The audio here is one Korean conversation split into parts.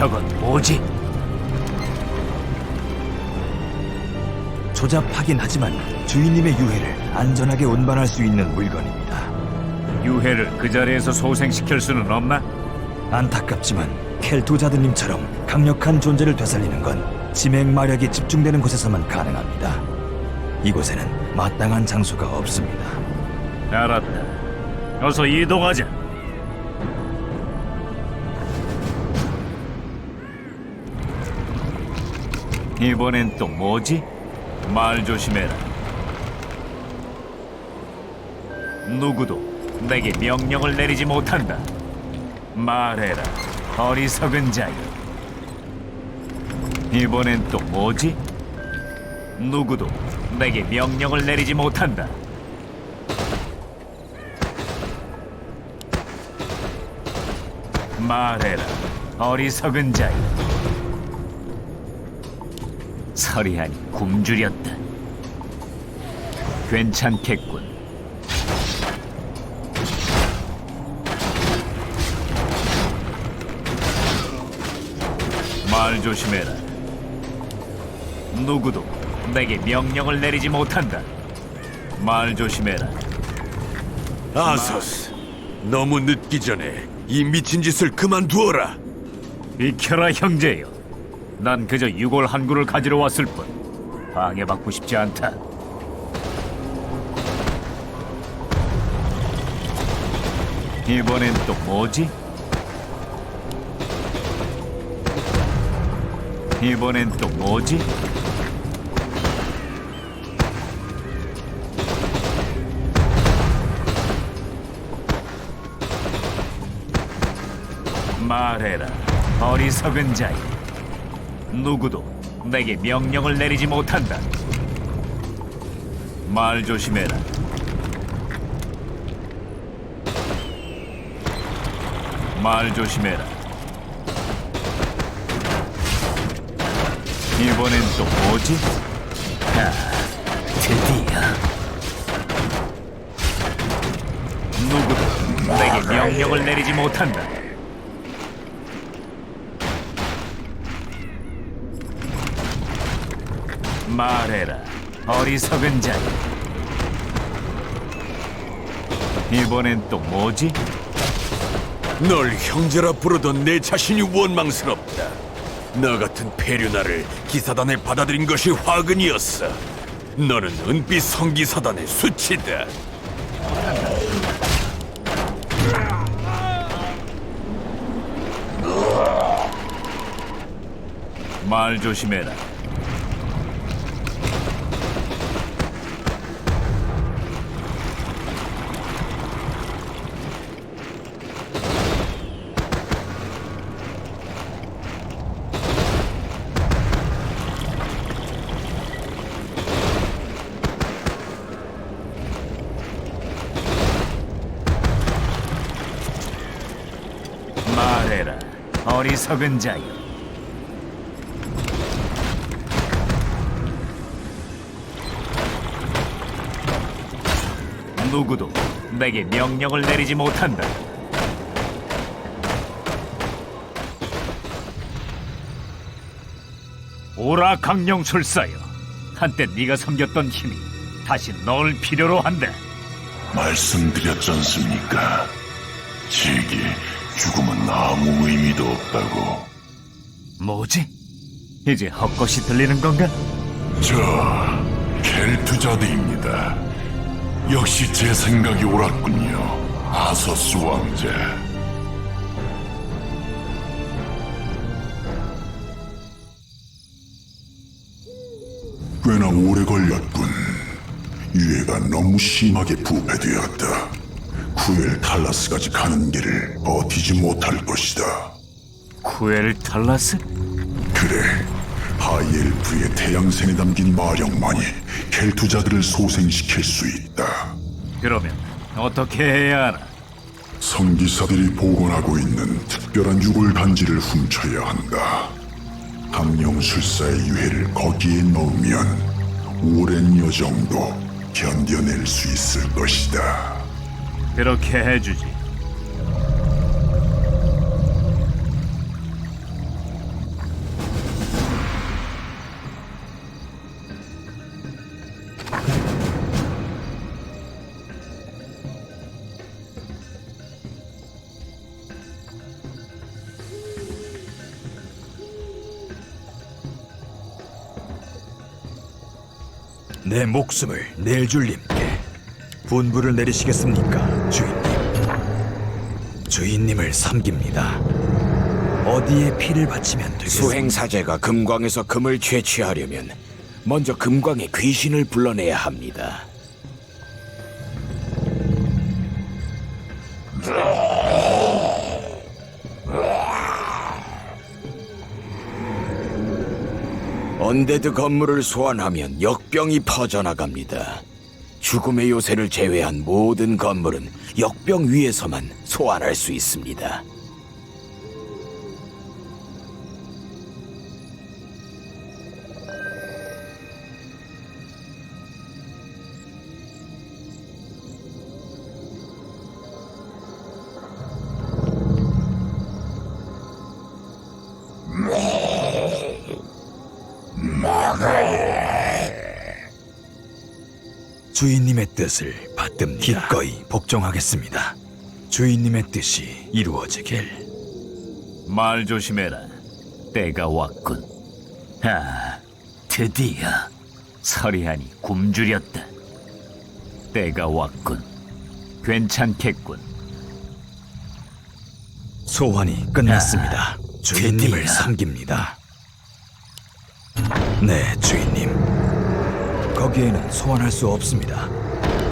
저건 뭐지? 조잡하긴 하지만 주인님의 유해를 안전하게 운반할 수 있는 물건입니다. 유해를 그 자리에서 소생시킬 수는 없나? 안타깝지만 켈토자드님처럼 강력한 존재를 되살리는 건 지맹 마력이 집중되는 곳에서만 가능합니다. 이곳에는 마땅한 장소가 없습니다. 알았다. 어서 이동하자. 이번엔 또 뭐지? 말 조심해라. 누구도 내게 명령을 내리지 못한다. 말해라, 어리석은 자여. 이번엔 또 뭐지? 누구도 내게 명령을 내리지 못한다. 말해라, 어리석은 자여. 서리하니 굶주렸다. 괜찮겠군. 말 조심해라. 누구도 내게 명령을 내리지 못한다. 말 조심해라. 아서스, 너무 늦기 전에 이 미친 짓을 그만두어라. 비켜라 형제여. 난 그저 유골 한 구를 가지러 왔을 뿐 방해받고 싶지 않다. 이번엔 또 뭐지? 이번엔 또 뭐지? 말해라, 어리석은 자여. 누구도 내게 명령을 내리지 못한다. 말 조심해라. 말 조심해라. 이번엔 또 뭐지? 아, 드디어. 누구도 내게 명령을 내리지 못한다. 말해라, 어리석은 자여. 이번엔 또 뭐지? 널 형제라 부르던 내 자신이 원망스럽다. 너 같은 페류나를 기사단에 받아들인 것이 화근이었어. 너는 은빛 성기사단의 수치다. 말 조심해라. 어리석은 자여. 누구도 내게 명령을 내리지 못한다. 오라 강령술사여, 한때 네가 섬겼던 힘이 다시 널 필요로 한다. 말씀드렸지 않습니까? 제게 죽음은 아무 의미도 없다고. 뭐지? 이제 헛것이 들리는 건가? 저 켈투자드입니다. 역시 제 생각이 옳았군요. 아서스 왕자. 꽤나 오래 걸렸군. 유해가 너무 심하게 부패되었다. 쿠엘 탈라스까지 가는 길을 버티지 못할 것이다. 쿠엘 탈라스? 그래, 하이엘프의 태양생에 담긴 마력만이 켈투자들을 소생시킬 수 있다. 그러면 어떻게 해야 하나? 성기사들이 복원하고 있는 특별한 유골 간지를 훔쳐야 한다. 강령술사의 유해를 거기에 넣으면 오랜 여정도 견뎌낼 수 있을 것이다. 그렇게 해주지. 내 목숨을 낼 줄림. 분부를 내리시겠습니까, 주인님? 주인님을 섬깁니다. 어디에 피를 바치면 되겠습니까? 수행사제가 금광에서 금을 채취하려면 먼저 금광의 귀신을 불러내야 합니다. 언데드 건물을 소환하면 역병이 퍼져나갑니다. 죽음의 요새를 제외한 모든 건물은 역병 위에서만 소환할 수 있습니다. 뜻을 받듭니다. 기꺼이 복종하겠습니다. 주인님의 뜻이 이루어지길. 말 조심해라. 때가 왔군. 아, 드디어 서리하니 굶주렸다. 때가 왔군. 괜찮겠군. 소환이 끝났습니다. 주인님을 드디어. 섬깁니다. 네, 주인님. 거기에는 소환할 수 없습니다.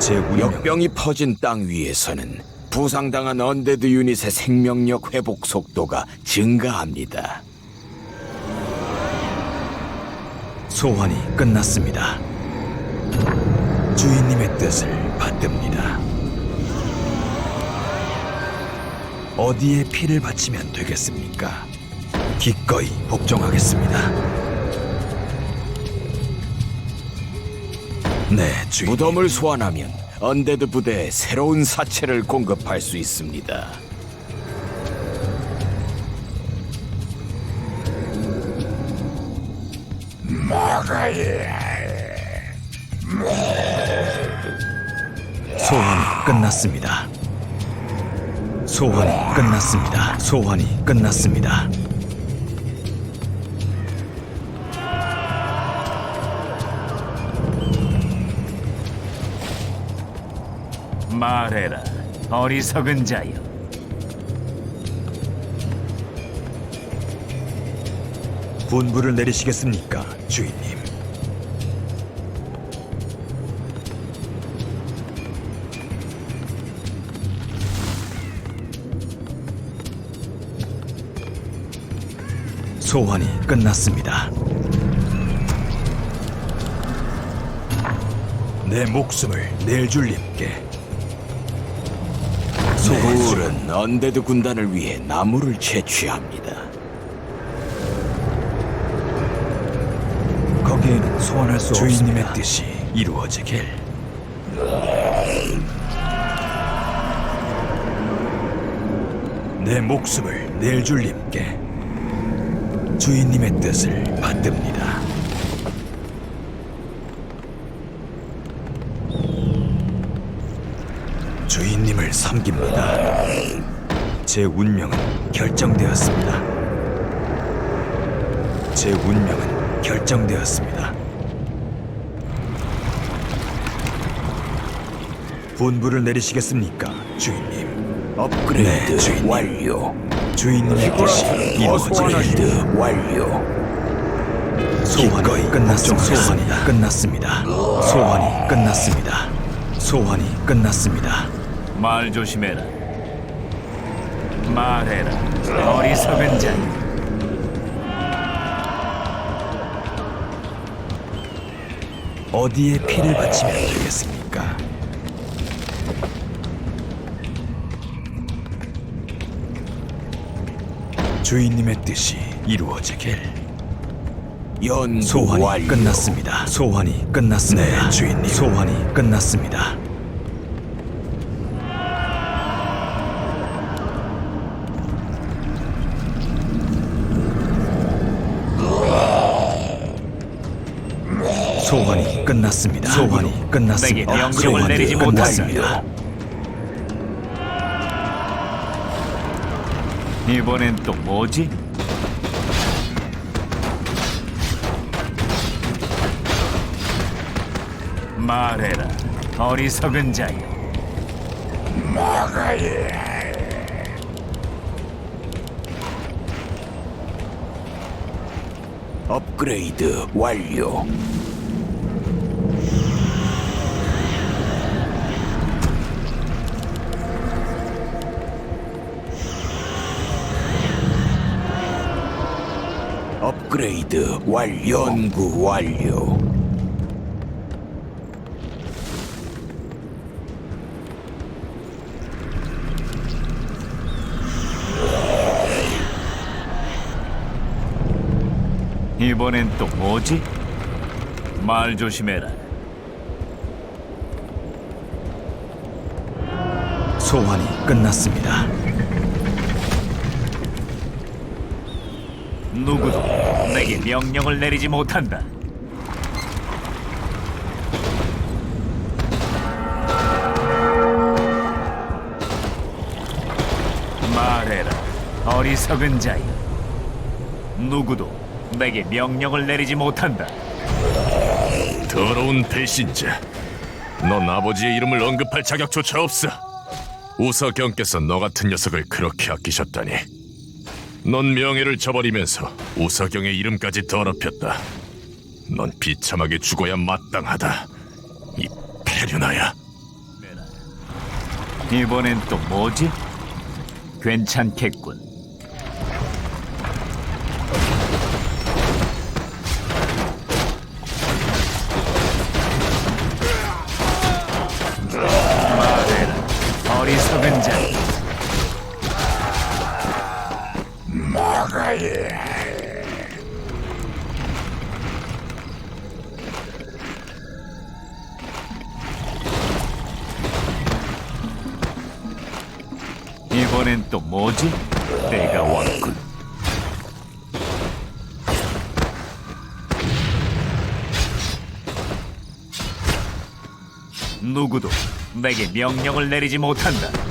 제 운명 역병이 퍼진 땅 위에서는 부상당한 언데드 유닛의 생명력 회복 속도가 증가합니다. 소환이 끝났습니다. 주인님의 뜻을 받듭니다. 어디에 피를 바치면 되겠습니까? 기꺼이 복종하겠습니다. 네, 주인. 무덤을 소환하면 언데드 부대에 새로운 사체를 공급할 수 있습니다. 소환이 끝났습니다. 소환이 끝났습니다. 소환이 끝났습니다. 말해라. 어리석은 자여. 분부를 내리시겠습니까, 주인님? 소환이 끝났습니다. 내 목숨을 낼 줄님께 소굴은 언데드 군단을 위해 나무를 채취합니다. 거기에는 소환할 수 주인님의 뜻이 이루어지길. 내 목숨을 낼 줄님께 주인님의 뜻을 받듭니다. 주인님을 섬깁니다. 제 운명은 결정되었습니다. 제 운명은 결정되었습니다. 분부를 내리시겠습니까, 주인님? 업그레이드 네, 주인님. 완료. 주인님의 뜻이 업그레이드 완료. 소환이 끝났습니다. 소환이 끝났습니다. 소환이 끝났습니다. 소환이 끝났습니다. 말 조심해라. 말해라. 어리석은 자여. 어디에 피를 바치면 되겠습니까? 주인님의 뜻이 이루어지길. 연구 소환이 완료. 끝났습니다. 소환이 끝났습니다. 네, 주인님. 소환이 끝났습니다. 소환이 끝났습니다. 소환이 내게 끝났습니다. 명령을 소환이 내리지 끝났습니다. 이번엔 또 뭐지? 말해라, 어리석은 자여. 업그레이드 완료. 업그레이드 완료. 연구 완료. 이번엔 또 뭐지? 말 조심해라. 소환이 끝났습니다. 누구도 내게 명령을 내리지 못한다. 말해라, 어리석은 자여. 누구도 내게 명령을 내리지 못한다. 더러운 배신자. 넌 아버지의 이름을 언급할 자격조차 없어. 우서경께서 너 같은 녀석을 그렇게 아끼셨다니. 넌 명예를 저버리면서 우서경의 이름까지 더럽혔다. 넌 비참하게 죽어야 마땅하다. 이 페류나야. 이번엔 또 뭐지? 괜찮겠군. 이번엔 또 뭐지? 때가 왔군. 누구도 내게 명령을 내리지 못한다.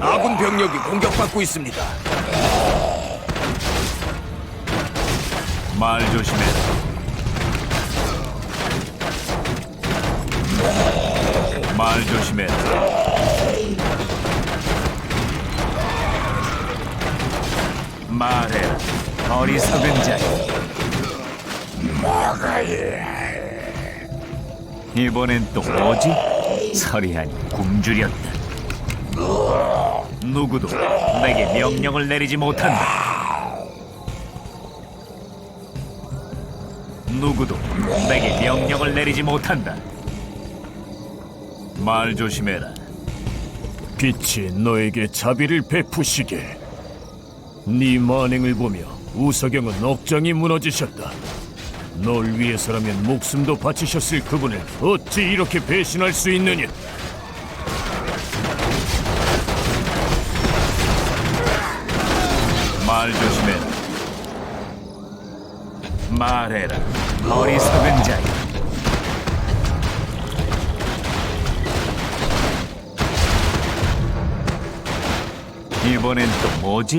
아군 병력이 공격받고 있습니다. 말 조심해라. 말 조심해라. 말해라. 어리석은 자여. 이번엔 또 뭐지? 서리하니 굶주렸다. 누구도 내게 명령을 내리지 못한다. 누구도 내게 명령을 내리지 못한다. 말 조심해라. 빛이 너에게 자비를 베푸시게. 네 만행을 보며 우서경은 억장이 무너지셨다. 널 위해서라면 목숨도 바치셨을 그분을 어찌 이렇게 배신할 수 있느냐? 말해라. 어리석은 자여. 이번엔 또 뭐지?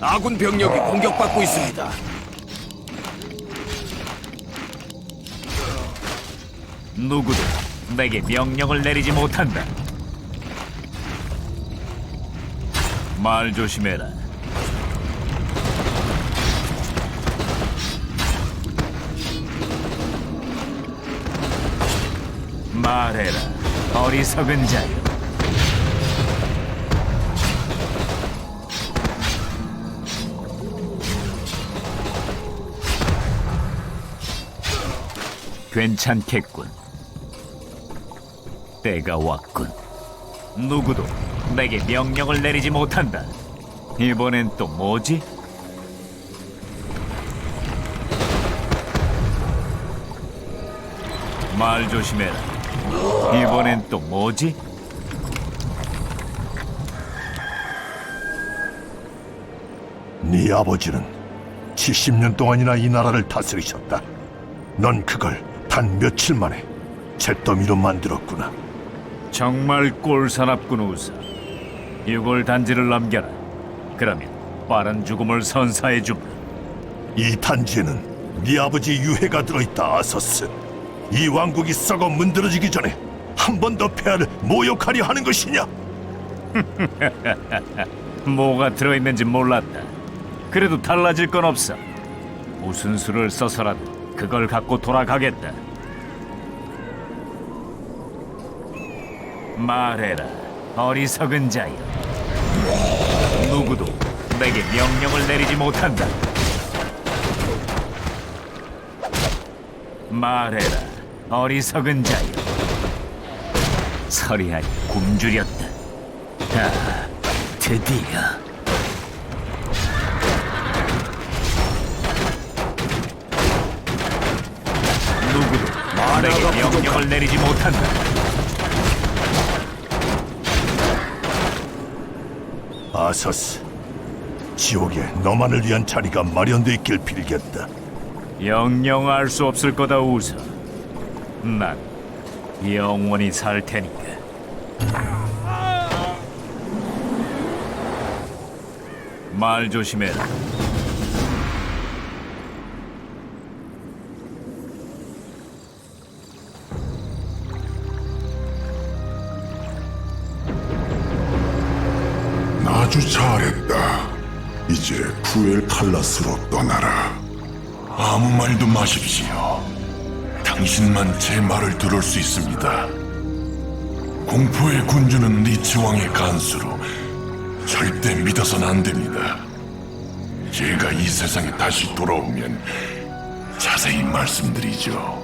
아군 병력이 공격받고 있습니다. 누구도 내게 명령을 내리지 못한다. 말 조심해라. 말해라, 어리석은 자여. 괜찮겠군. 때가 왔군. 누구도 내게 명령을 내리지 못한다. 이번엔 또 뭐지? 말 조심해라. 이번엔 또 뭐지? 네 아버지는 70년 동안이나 이 나라를 다스리셨다. 넌 그걸 단 며칠 만에 잿더미로 만들었구나. 정말 꼴사납군 우사. 유골 단지를 남겨라. 그러면 빠른 죽음을 선사해 주마. 이 단지에는 네 아버지 유해가 들어있다 아서스. 이 왕국이 썩어 문드러지기 전에 한 번 더 폐하를 모욕하려 하는 것이냐? 뭐가 들어있는지 몰랐다. 그래도 달라질 건 없어. 무슨 수를 써서라도 그걸 갖고 돌아가겠다. 말해라, 어리석은 자여. 누구도 내게 명령을 내리지 못한다. 말해라, 어리석은 자여. 서리하니 굶주렸다. 아, 드디어. 누구도 내게 명령을 내리지 못한다. 아서스. 지옥에 너만을 위한 자리가 마련돼 있길 빌겠다. 영영 알 수 없을 거다 우서. 난 영원히 살 테니까. 말 조심해라. 아주 잘했다. 이제 쿠엘 칼라스로 떠나라. 아무 말도 마십시오. 당신만 제 말을 들을 수 있습니다. 공포의 군주는 리치 왕의 간수로 절대 믿어선 안 됩니다. 제가 이 세상에 다시 돌아오면 자세히 말씀드리죠.